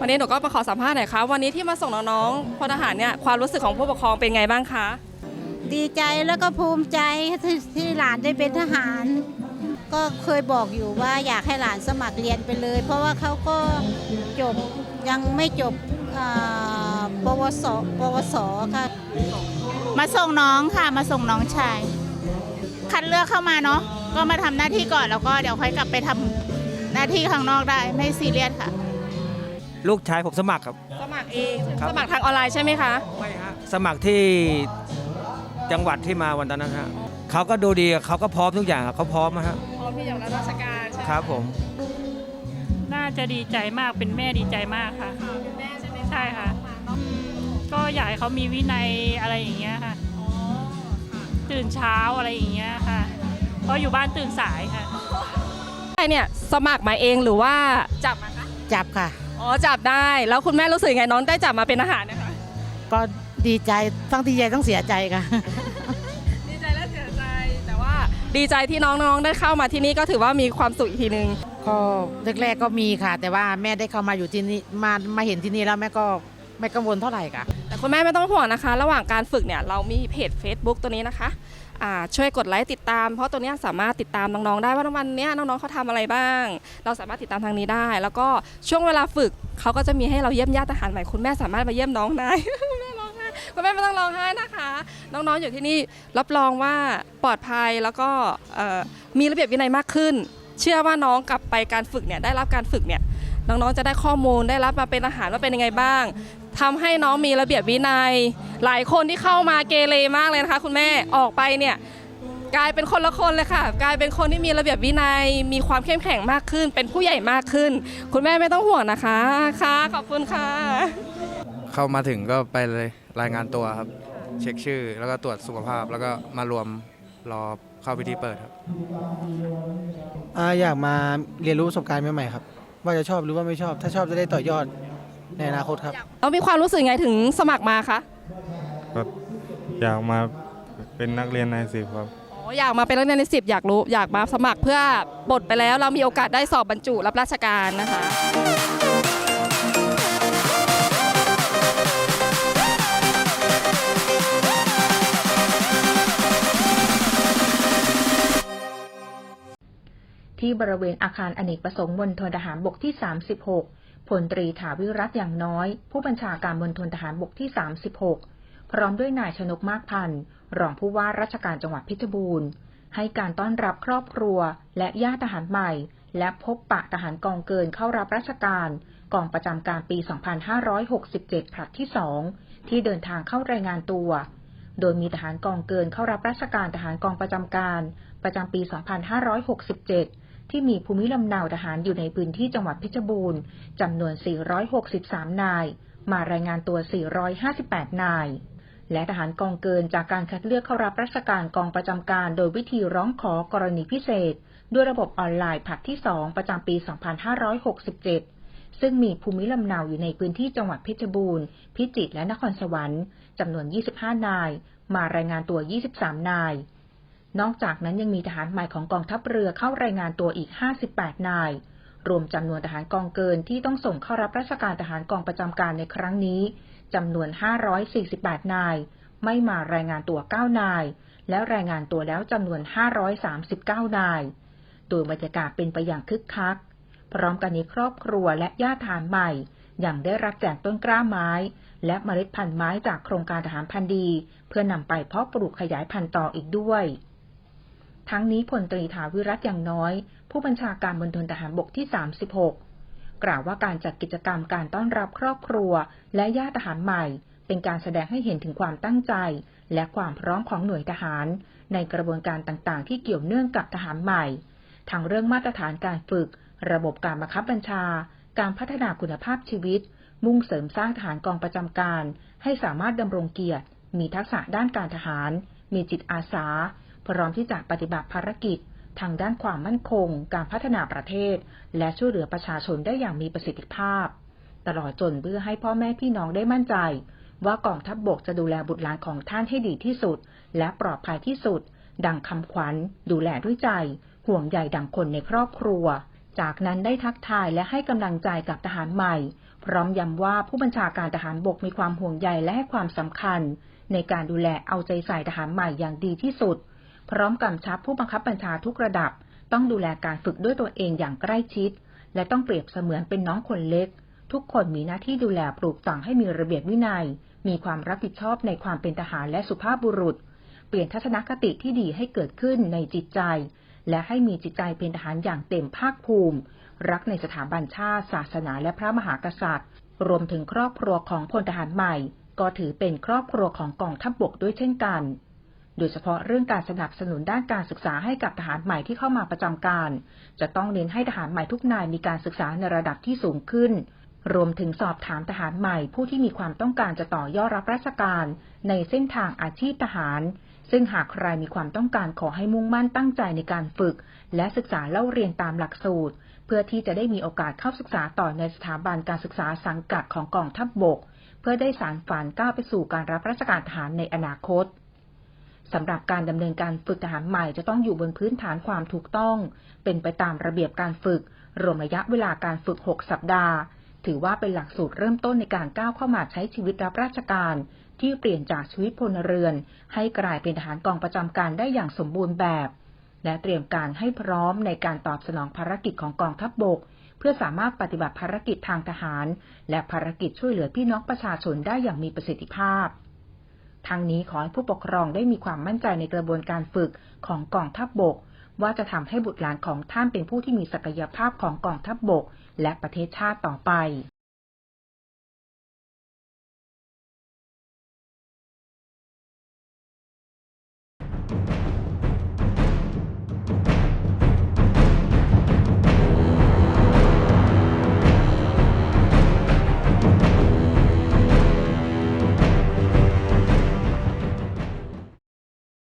วันนี้หนูก็มาขอสัมภาษณ์หน่อยค่ะวันนี้ที่มาส่งน้องๆพลทหารเนี่ยความรู้สึกของผู้ปกครองเป็นไงบ้างคะดีใจแล้วก็ภูมิใจที่ที่หลานได้เป็นทหาร ก็เคยบอกอยู่ว่าอยากให้หลานสมัครเรียนไปเลย เพราะว่าเขาก็จบยังไม่จบอ่าปวสปวสค่ะ มาส่งน้องค่ะ มาส่งน้องชาย คัดเลือกเข้ามาเนาะก็มาทำหน้าที่ก่อนแล้วก็เดี๋ยวค่อยกลับไปทำหน้าที่ข้างนอกได้ไม่ซีเรียสค่ะ ลูกชายผมสมัครครับ สมัครเองครับ สมัครทางออนไลน์ใช่ไหมคะไม่ฮะสมัครที่จังหวัดที่มาวันตอนนั้นฮะเขาก็ดูดีเขาก็พร้อมทุกอย่างครับเขาพร้อมนะฮะพร้อมที่จะรับราชการใช่ไหมครับผม น่าจะดีใจมากเป็นแม่ดีใจมากค่ะเป็นแม่ใช่ไหมใช่ค่ะ ก็อยากให้เขามีวินัยอะไรอย่างเงี้ยค่ะ อ๋อค่ะตื่นเช้าอะไรอย่างเงี้ยค่ะเพราะอยู่บ้านตื่นสายค่ะ ใครเนี่ยสมัครมาเองหรือว่าจับมาคะจับค่ะ อ๋อจับได้ แล้วคุณแม่รู้สึกยังไงน้องได้จับมาเป็นทหารเนะคะ ก็ดีใจต้องดีใจต้องเสียใจค่ะ ดีใจและเสียใจ แต่ว่าดีใจที่น้องๆได้เข้ามาที่นี่ก็ถือว่ามีความสุขอีกทีนึง ก็แรกๆก็มีค่ะ แต่ว่าแม่ได้เข้ามาอยู่ที่นี่มามาเห็นที่นี่แล้วแม่ก็ไม่กังวลเท่าไหร่ค่ะแต่ คุณแม่ไม่ต้องห่วงนะคะ ระหว่างการฝึกเนี่ยเรามีเพจ Facebook ตัวนี้นะคะช่วยกดไลค์ติดตาม เพราะตัวนี้สามารถติดตามน้องๆได้ว่าวันนี้น้องๆเขาทำอะไรบ้าง เราสามารถติดตามทางนี้ได้ แล้วก็ช่วงเวลาฝึกเขาก็จะมีให้เราเยี่ยมญาติทหารใหม่คุณแม่สามารถมาเยี่ยมน้องได้คุณแม่ร้องไห้คุณแม่ไม่ต้องร้องไห้นะคะ น้องๆอยู่ที่นี่รับรองว่าปลอดภัยแล้วก็มีระเบียบวินัยมากขึ้น เชื่อว่าน้องกลับไปการฝึกเนี่ยได้รับการฝึกเนี่ยน้องๆจะได้ข้อมูลได้รับมาเป็นอาหารว่าเป็นยังไงบ้าง ทำให้น้องมีระเบียบวินัย หลายคนที่เข้ามาเกเรมากเลยนะคะ คุณแม่ออกไปเนี่ยกลายเป็นคนละคนเลยค่ะ กลายเป็นคนที่มีระเบียบวินัย มีความเข้มแข็งมากขึ้น เป็นผู้ใหญ่มากขึ้น คุณแม่ไม่ต้องห่วงนะคะค่ะขอบคุณค่ะ เข้ามาถึงก็ไปเลยรายงานตัวครับ เช็คชื่อ แล้วก็ตรวจสุขภาพแล้วก็มารวมรอเข้าพิธีเปิดครับอ่าอยากมาเรียนรู้ประสบการณ์ใหม่ๆครับ ว่าจะชอบหรือว่าไม่ชอบ ถ้าชอบจะได้ต่อยอด ในอนาคตครับ เรามีความรู้สึกไงถึงสมัครมาคะอยากมาเป็นนักเรียนในสิบครับ อ๋ออยากมาเป็นนักเรียนในสิบอยากรู้อยากมาสมัครเพื่อปลดไปแล้ว เรามีโอกาสได้สอบบรรจุรับราชการนะคะ ที่บริเวณอาคารอเนกประสงค์มณฑลทหารบกที่ 36 พลตรีถาวิรัตอย่างน้อย ผู้บัญชาการมณฑลทหารบกที่ 36 พร้อมด้วยนายชนกมากพันธ์รองผู้ว่าราชการจังหวัดเพชรบูรณ์ ให้การต้อนรับครอบครัว และญาติทหารใหม่ และพบปะทหารกองเกินเข้ารับราชการ กองประจำการปี 2567ผลัดที่ 2 ที่เดินทางเข้ารายงานตัว โดยมีทหารกองเกินเข้ารับราชการทหารกองประจำการ ประจำปี 2567 ที่มีภูมิลำเนาทหารอยู่ในพื้นที่จังหวัดเพชรบูรณ์จำนวน 463 นาย มารายงานตัว 458 นาย และทหารกองเกินจากการคัดเลือกเข้ารับราชการกองประจำการโดยวิธีร้องขอกรณีพิเศษ ด้วยระบบออนไลน์ผัดที่ 2 ประจำปี 2567ซึ่งมีภูมิลำเนาอยู่ในพื้นที่จังหวัดเพชรบูรณ์ พิจิตรและนครสวรรค์จำนวน 25 นาย มารายงานตัว 23 นาย นอกจากนั้นยังมีทหารใหม่ของกองทัพเรือเข้ารายงานตัวอีก 58 นาย รวมจำนวนทหารกองเกินที่ต้องส่งเข้ารับราชการทหารกองประจำการในครั้งนี้จำนวน 548 นาย ไม่มารายงานตัว 9 นาย และรายงานตัวแล้วจำนวน 539 นาย โดยบรรยากาศเป็นไปอย่างคึกคัก พร้อมกันนี้ครอบครัวและญาติทหารใหม่ยังได้รับแจกต้นกล้าไม้ และเมล็ดพันธุ์ไม้จากโครงการทหารพันธุ์ดี เพื่อนำไปเพาะปลูกขยายพันธุ์ต่ออีกด้วย ทั้งนี้พลตรีถาวิรัตอย่างน้อย ผู้บัญชาการมณฑลทหารบกที่ 36 กล่าวว่าการจัดกิจกรรมการต้อนรับครอบครัว และญาติทหารใหม่ เป็นการแสดงให้เห็นถึงความตั้งใจ และความพร้อมของหน่วยทหาร ในกระบวนการต่างๆ ที่เกี่ยวเนื่องกับทหารใหม่ทั้งเรื่องมาตรฐานการฝึก ระบบการบังคับบัญชา การพัฒนาคุณภาพชีวิต มุ่งเสริมสร้างทหารกองประจำการ ให้สามารถดำรงเกียรติ มีทักษะด้านการทหาร มีจิตอาสา พร้อมที่จะปฏิบัติภารกิจ ทางด้านความมั่นคง การพัฒนาประเทศ และช่วยเหลือประชาชนได้อย่างมีประสิทธิภาพ ตลอดจนเพื่อให้พ่อแม่พี่น้องได้มั่นใจ ว่ากองทัพบบกจะดูแลบุตรหลานของท่านให้ดีที่สุด และปลอดภัยที่สุด ดังคำขวัญ ดูแลด้วยใจ ห่วงใยดังคนในครอบครัว จากนั้นได้ทักทายและให้กำลังใจกับทหารใหม่ พร้อมย้ำว่าผู้บัญชาการทหารบกมีความห่วงใยและให้ความสำคัญในการดูแลเอาใจใส่ทหารใหม่อย่างดีที่สุด พร้อมกำชับผู้บังคับบัญชาทุกระดับ ต้องดูแลการฝึกด้วยตัวเองอย่างใกล้ชิด และต้องเปรียบเสมือนเป็นน้องคนเล็ก ทุกคนมีหน้าที่ดูแลปลูกฝังให้มีระเบียบวินัย มีความรับผิดชอบในความเป็นทหารและสุภาพบุรุษ เปลี่ยนทัศนคติที่ดีให้เกิดขึ้นในจิตใจ และให้มีจิตใจเป็นทหารอย่างเต็มภาคภูมิ รักในสถาบันชาติ ศาสนาและพระมหากษัตริย์ รวมถึงครอบครัวของพลทหารใหม่ ก็ถือเป็นครอบครัวของกองทัพบบกด้วยเช่นกัน โดยเฉพาะเรื่องการสนับสนุนด้านการศึกษาให้กับทหารใหม่ที่เข้ามาประจำการ จะต้องเน้นให้ทหารใหม่ทุกนายมีการศึกษาในระดับที่สูงขึ้น รวมถึงสอบถามทหารใหม่ผู้ที่มีความต้องการจะต่อยอดรับราชการ ในเส้นทางอาชีพทหาร ซึ่งหากใครมีความต้องการขอให้มุ่งมั่นตั้งใจในการฝึก และศึกษาเล่าเรียนตามหลักสูตร เพื่อที่จะได้มีโอกาสเข้าศึกษาต่อในสถาบันการศึกษาสังกัดของกองทัพบบก เพื่อได้สารฝันก้าวไปสู่การรับราชการทหารในอนาคต สำหรับการดำเนินการฝึกทหารใหม่จะต้องอยู่บนพื้นฐานความถูกต้อง เป็นไปตามระเบียบการฝึก รวมระยะเวลาการฝึก 6 สัปดาห์ ถือว่าเป็นหลักสูตรเริ่มต้นในการก้าวเข้ามาใช้ชีวิตรับราชการ ที่เปลี่ยนจากชีวิตพลเรือน ให้กลายเป็นทหารกองประจำการได้อย่างสมบูรณ์แบบ และเตรียมการให้พร้อมในการตอบสนองภารกิจของกองทัพบบก เพื่อสามารถปฏิบัติภารกิจทางทหาร และภารกิจช่วยเหลือพี่น้องประชาชนได้อย่างมีประสิทธิภาพ ทางนี้ขอให้ผู้ปกครองได้มีความมั่นใจในกระบวนการฝึกของกองทัพบบก ว่าจะทำให้บุตรหลานของท่านเป็นผู้ที่มีศักยภาพของกองทัพบบก และประเทศชาติต่อไป